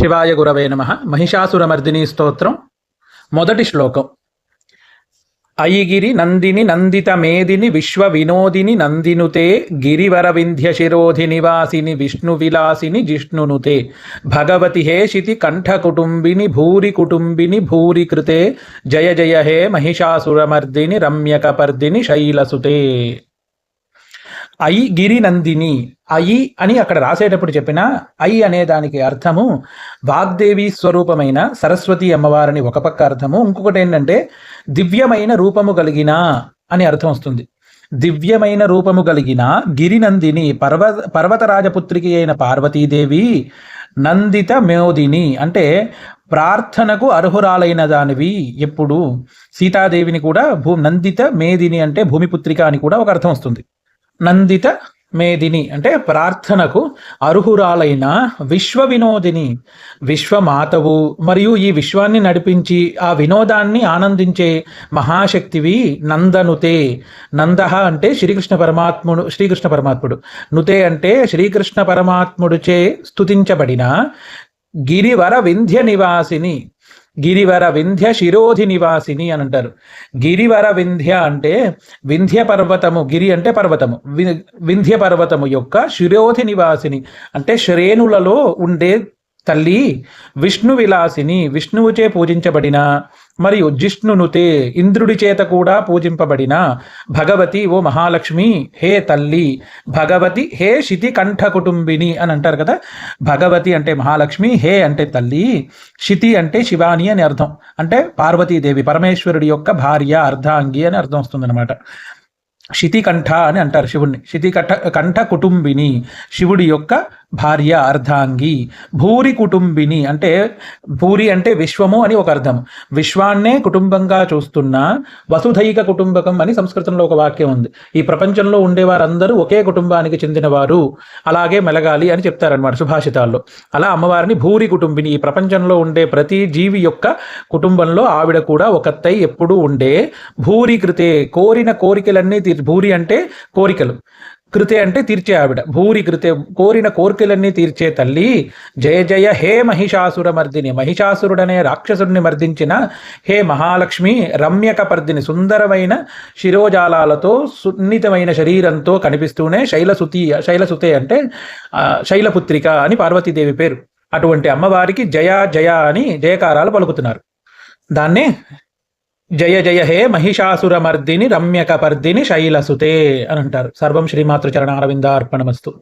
శివాయ గురవే నమ. మహిషాసురమర్దిని స్తోత్రం. మొదటి శ్లోకం. అయిగిరి నందిని నందిత మేదిని విశ్వ వినోదిని నందినుతే గిరివర వింధ్య శిరోధి నివాసిని విష్ణు విలాసిని జిష్ణునుతే. భగవతి హే శితి కంఠ కుటుంబిని భూరి కుటుంబిని భూరి కృతే. జయ జయ హే మహిషాసురమర్దిని రమ్యకపర్దిని శైలసుతే. ఐ గిరినందిని. అయి అని అక్కడ రాసేటప్పుడు చెప్పిన ఐ అనే దానికి అర్థము వాగ్దేవి స్వరూపమైన సరస్వతి అమ్మవారిని ఒక పక్క అర్థము ఇంకొకటి ఏంటంటే దివ్యమైన రూపము కలిగిన అని అర్థం వస్తుంది. దివ్యమైన రూపము కలిగిన గిరినందిని పర్వ పర్వతరాజపుత్రికి అయిన పార్వతీదేవి నందిత మేదిని అంటే ప్రార్థనకు అర్హురాలైన దానివి ఎప్పుడు? సీతాదేవిని కూడా భూ నందిత మేదిని అంటే భూమిపుత్రిక అని కూడా ఒక అర్థం వస్తుంది. నందిత మేదిని అంటే ప్రార్థనకు అర్హురాలైన విశ్వ వినోదిని విశ్వమాతవు. మరియు ఈ విశ్వాన్ని నడిపించి ఆ వినోదాన్ని ఆనందించే మహాశక్తివి నందనుతే. నంద అంటే శ్రీకృష్ణ పరమాత్ముడు శ్రీకృష్ణ పరమాత్ముడు. నుతే అంటే శ్రీకృష్ణ పరమాత్ముడుచే స్తుతించబడిన గిరివర వింధ్య నివాసిని. గిరివర వింధ్య శిరోధి నివాసిని అని అంటారు. గిరివర వింధ్య అంటే వింధ్య పర్వతము గిరి అంటే పర్వతము. వింధ్య పర్వతము యొక్క శిరోధి నివాసిని అంటే శ్రేణులలో ఉండే తల్లి విష్ణు విలాసిని విష్ణువుచే పూజించబడిన మరియు జిష్ణునుతే ఇంద్రుడి చేత కూడా పూజింపబడిన భగవతి ఓ మహాలక్ష్మి. హే తల్లి భగవతి హే శితికంఠ కుటుంబిని అని అంటారు కదా? భగవతి అంటే మహాలక్ష్మి హే అంటే తల్లి శితి అంటే శివాని అని అర్థం. అంటే పార్వతీదేవి పరమేశ్వరుడి యొక్క భార్య అర్ధాంగి అని అర్థం వస్తుందన్నమాట. శితికంఠ అని అంటారు శివుణ్ణి. శితికంఠ కంఠ కుటుంబిని శివుడి యొక్క భార్య అర్ధాంగి భూరి కుటుంబిని అంటే భూరి అంటే విశ్వము అని ఒక అర్థం. విశ్వాన్నే కుటుంబంగా చూస్తున్న వసుధైక కుటుంబకం అని సంస్కృతంలో ఒక వాక్యం ఉంది. ఈ ప్రపంచంలో ఉండేవారందరూ ఒకే కుటుంబానికి చెందినవారు. అలాగే మెలగాలి అని చెప్తారనమాట సుభాషితాల్లో. అలా అమ్మవారిని భూరి కుటుంబిని ఈ ప్రపంచంలో ఉండే ప్రతి జీవి యొక్క కుటుంబంలో ఆవిడ కూడా ఒకత్తై ఎప్పుడూ ఉండే భూరి కృతే కోరిన కోరికలన్నీ భూరి అంటే కోరికలు. కృతే అంటే తీర్చే ఆవిడ. భూరి కృతే కోరిన కోర్కెలన్నీ తీర్చే తల్లి జయ జయ హే మహిషాసుర మర్దిని మహిషాసురుడనే రాక్షసుడిని మర్దించిన హే మహాలక్ష్మి రమ్యక పర్దిని సుందరమైన శిరోజాలాలతో సున్నితమైన శరీరంతో కనిపిస్తూనే శైలసుతి శైలసుతే అంటే శైలపుత్రిక అని పార్వతీదేవి పేరు. అటువంటి అమ్మవారికి జయ జయ అని జయకారాలు పలుకుతున్నారు. దాన్నే జయ జయ హే మహిషాసురమర్దిని రమ్యకపర్దిని శైలసుతే అని అంటారు. సర్వం శ్రీమాతృ చరణారవిందార్పణమస్తు.